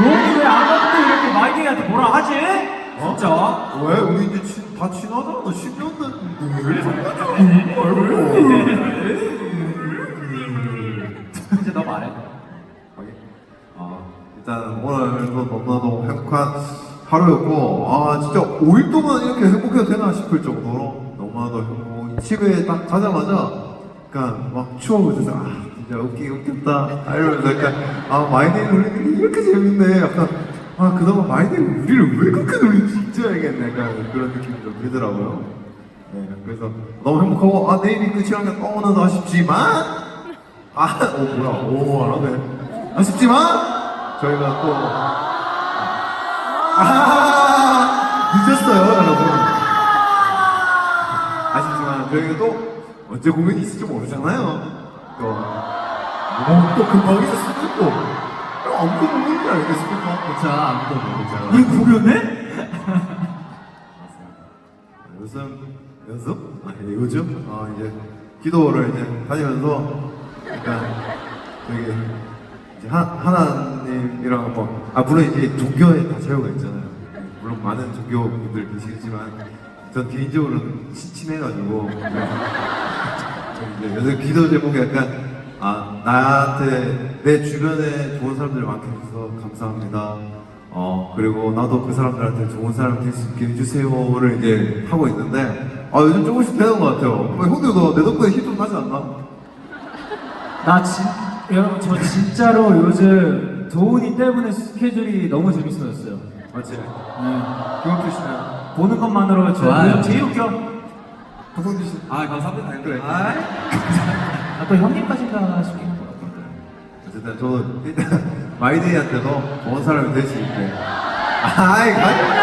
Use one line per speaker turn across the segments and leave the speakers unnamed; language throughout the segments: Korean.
도훈이 왜 아까부터 이렇게 마이킹한테 뭐라 하지? 진짜?
왜? 우리 이제 친, 다 친하잖아. 10년 됐는데.
이제 너 말해.
아, 일단 오늘도 너무나도 행복한 하루였고, 아, 진짜 5일 동안 이렇게 행복해도 되나 싶을 정도로 너무나도 행복. 집에 딱 가자마자, 약간 막 추억을 해서, 아, 진짜 웃기게 웃겼다. 아, 이러면서 약간, 아, 마이데이 놀리는 게 이렇게 재밌네. 약간, 아, 그동안 마이데이 우리를 왜 그렇게 놀리지? 진짜 알겠네. 약간 그런 느낌이 좀 들더라고요. 네, 그래서 너무 행복하고, 아, 내일이 끝이라면 너무나도 아쉽지만, 아, 오, 뭐야, 오, 안 하네. 아쉽지만, 저희가 또, 아, 늦었어요, 여러분. 아쉽지만, 저희가 또, 언제 공연이 있을지 모르잖아요. 또, 뭐, 또 금방 있을 수도 있고, 아무도 모르는 게 아니겠습니까?
그쵸, 아무도 모르죠.
우리 공연해? 요즘 연습? 아, 예, 요즘? 아, 이제 기도를 이제 다니면서 약간 저기 이제 하, 하나님이랑 뭐, 아, 물론 이제 종교에 다 자유가 있잖아요. 물론 많은 종교분들 계시겠지만 전 개인적으로는 심심해가지고 이제 요새 기도 제목이 약간 아 나한테 내 주변에 좋은 사람들이 많게 해주셔서 감사합니다. 어 그리고 나도 그 사람들한테 좋은 사람 될 수 있게 해주세요를 이제 하고 있는데 아 요즘 조금씩 되는 것 같아요. 어, 형들도 내 덕분에 힘 좀 나지 않나?
나 진, 여러분, 저 진짜로 요즘 도훈이 때문에 스케줄이 너무 재밌어졌어요.
맞지?
네.
김원표 씨는
보는 것만으로 저
좋아요.
제일 웃겨.
박성준 씨.
아 감사합니다.
그래.
아, 또 형님까지인가 싶긴 한데.
어쨌든 저는 일단 마이데이한테도 좋은 사람이 될 수 있게. 아이 가지 마.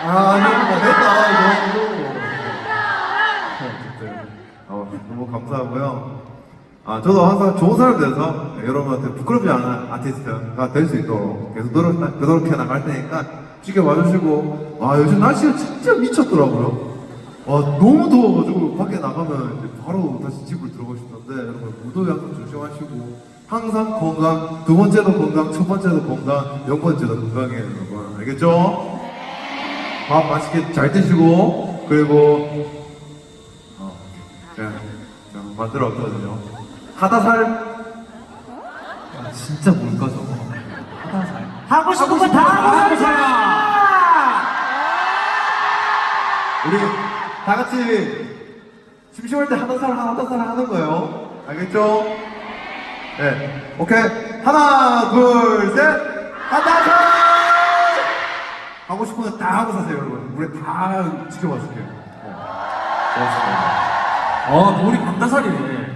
아, 뭐 어, 너무 감사하고요. 아, 저도 항상 좋은 사람 돼서 여러분한테 부끄럽지 않은 아티스트가 될 수 있도록 계속 노력, 노력해 나갈 테니까 지켜봐 주시고, 아, 요즘 날씨가 진짜 미쳤더라고요. 와, 너무 더워가지고 밖에 나가면 이제 바로 다시 집으로 들어가고 싶던데, 여러분, 무도 약속 조심하시고, 항상 건강, 두 번째도 건강, 첫 번째도 건강, 영 번째도 건강해요, 여러분. 알겠죠? 밥 맛있게 잘 드시고, 그리고, 어, 제가 만들어 왔거든요. 하다살
아, 진짜 뭘까 저거.
하고 싶은 거 다 하고 싶어!
우리 다 같이 심심할 때 하다살 하다살 하는 거예요. 알겠죠? 네. 오케이. 하나, 둘, 셋. 하다살! 하고 싶은 거 다 하고 사세요, 여러분. 우리 다 지켜봐 줄게요. 네. 고맙습니다.
어 우리 감다살이네.